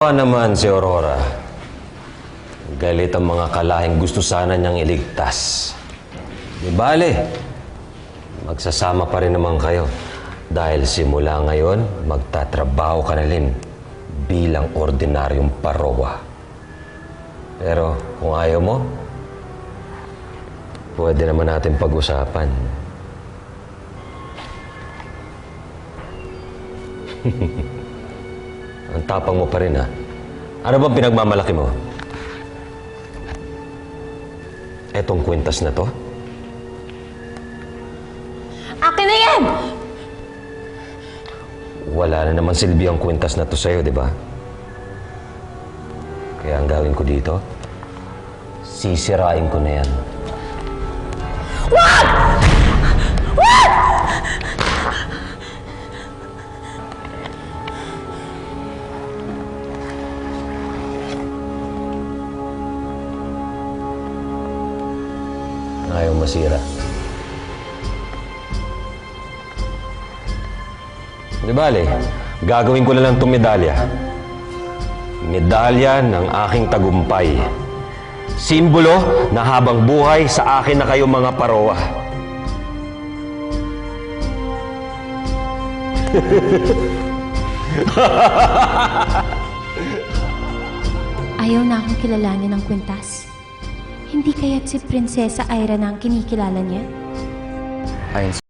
Pa naman si Aurora. Galit ang mga kalahing gusto sana niyang iligtas. Di bale, magsasama pa rin naman kayo. Dahil simula ngayon, magtatrabaho ka na rin bilang ordinaryong parowa. Pero kung ayaw mo, pwede naman natin pag-usapan. Ang tapang mo pa rin, ha? Ano bang pinagmamalaki mo? Etong kwintas na to? Akin na yan! Wala na naman silbi ang kwintas na to sa'yo, di ba? Kaya ang gawin ko dito, sisirain ko na yan. Ayaw masira. Di bale, gagawin ko na lang itong medalya. Medalya ng aking tagumpay. Simbolo na habang buhay sa akin na kayo mga parowa. Ayaw na akong kilalanin ng kwintas. Hindi kaya't si Prinsesa Ira na ang kinikilala niya? Ayon